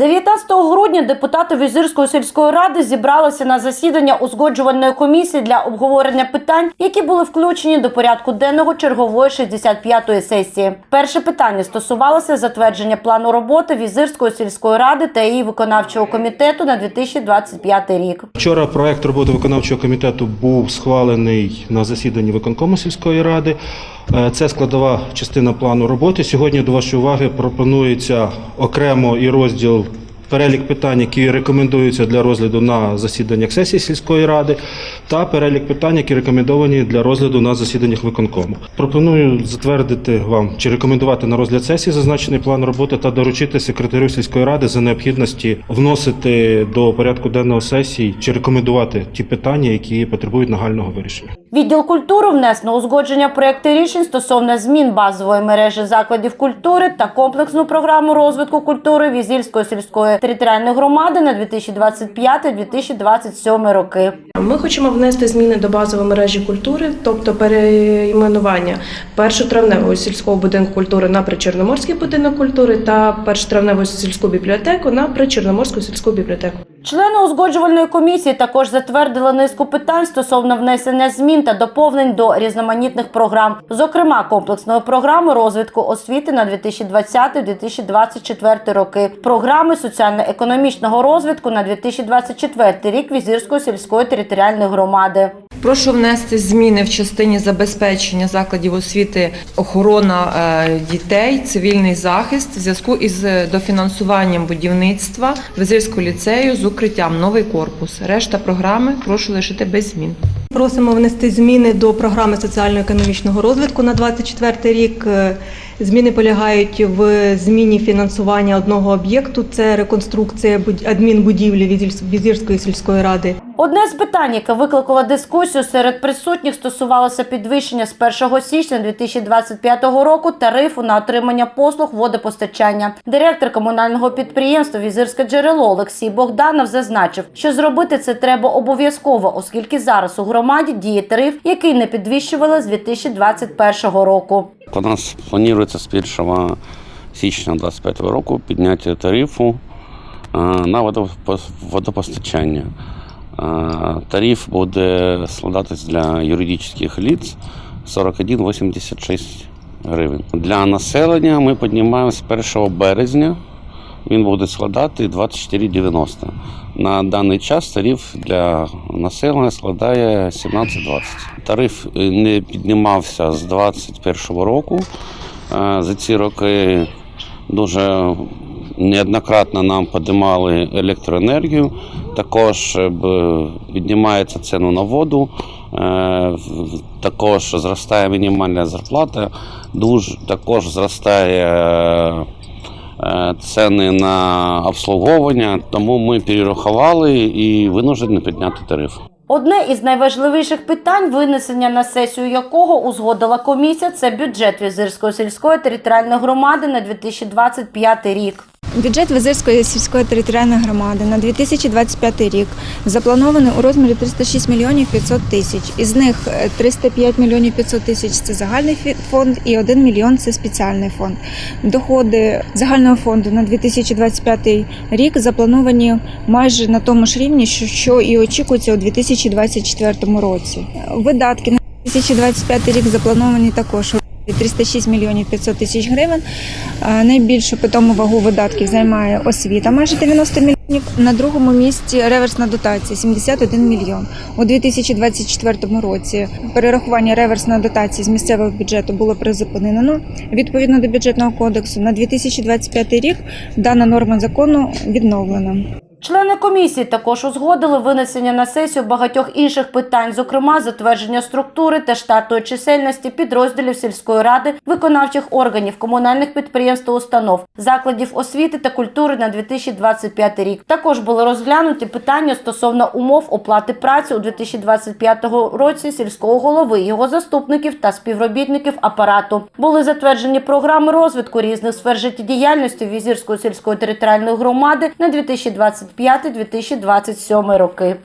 19 грудня депутати Візирської сільської ради зібралися на засідання узгоджувальної комісії для обговорення питань, які були включені до порядку денного чергової 65-ї сесії. Перше питання стосувалося затвердження плану роботи Візирської сільської ради та її виконавчого комітету на 2025 рік. Вчора проект роботи виконавчого комітету був схвалений на засіданні виконкому сільської ради. Е, Це складова частина плану роботи. Сьогодні до вашої уваги пропонується окремо і розділ перелік питань, які рекомендуються для розгляду на засіданнях сесії сільської ради, та перелік питань, які рекомендовані для розгляду на засіданнях виконкому. Пропоную затвердити вам чи рекомендувати на розгляд сесії зазначений план роботи та доручити секретарю сільської ради за необхідності вносити до порядку денного сесії чи рекомендувати ті питання, які потребують нагального вирішення. Відділ культури внес на узгодження проєкту рішень стосовно змін базової мережі закладів культури та комплексну програму розвитку культури Візільської сільської територіальної громади на 2025-2027 роки. Ми хочемо внести зміни до базової мережі культури, тобто перейменування першотравневого сільського будинку культури на Причорноморський будинок культури та першотравневу сільську бібліотеку на Причорноморську сільську бібліотеку. Члени узгоджувальної комісії також затвердили низку питань стосовно внесення змін та доповнень до різноманітних програм, зокрема комплексної програми розвитку освіти на 2020-2024 роки, програми соціально-економічного розвитку на 2024 рік Візірської сільської територіальної громади. Прошу внести зміни в частині забезпечення закладів освіти, охорона е, дітей, цивільний захист в зв'язку із дофінансуванням будівництва Визирського ліцею з укриттям новий корпус. Решта програми прошу лишити без змін. Просимо внести зміни до програми соціально-економічного розвитку на 2024 рік. Зміни полягають в зміні фінансування одного об'єкту. Це реконструкція буд- адмінбудівлі Візірської сільської ради. Одне з питань, яке викликало дискусію серед присутніх, стосувалося підвищення з 1 січня 2025 року тарифу на отримання послуг водопостачання. Директор комунального підприємства Візирське джерело Олексій Богданов зазначив, що зробити це треба обов'язково, оскільки зараз у громаді діє тариф, який не підвищували з 2021 року. У нас планується з 1 січня 2025 року підняття тарифу е, на водопостачання. Е, Тариф буде складатись для юридичних лиц 41,86 гривень. Для населення ми піднімаємо з 1 березня. Він буде складати 24,90. На даний час тариф для населення складає 17,20. Тариф е, не піднімався з 2021 року. Е, За ці роки дуже неоднократно нам піднімали електроенергію. Також е, піднімається ціну на воду. Також зростає мінімальна зарплата. Також зростає. Е, ціни на обслуговування, тому ми перерахували і винуждені підняти тариф. Одне із найважливіших питань, винесення на сесію якого узгодила комісія, це бюджет Візирської сільської територіальної громади на 2025 рік. Бюджет Визирської сільської територіальної громади на 2025 рік запланований у розмірі 306 мільйонів 500 тисяч. Із них е, 305 мільйонів 500 тисяч це загальний фонд і 1 мільйон це спеціальний фонд. Доходи загального фонду на 2025 рік заплановані майже на тому ж рівні, що, що і очікується у 2024 році. Видатки на 2025 рік заплановані також. У 306 мільйонів 500 тисяч гривень. Найбільшу питому вагу видатків займає освіта, майже 90 мільйонів. На другому місці реверсна дотація 71 мільйон. У 2024 році перерахування реверсної дотації з місцевого бюджету було призупинено. Відповідно до бюджетного кодексу на 2025 рік дана норма закону відновлена. Члени комісії також узгодили винесення на сесію багатьох інших питань, зокрема затвердження структури та штатної чисельності підрозділів сільської ради, виконавчих органів, комунальних підприємств та установ, закладів освіти та культури на 2025 рік. Також були розглянуті питання стосовно умов оплати праці у 2025 році сільського голови, його заступників та співробітників апарату. Були затверджені програми розвитку різних сфер життєдіяльності Візірської сільської територіальної громади на 2025-2027 роки.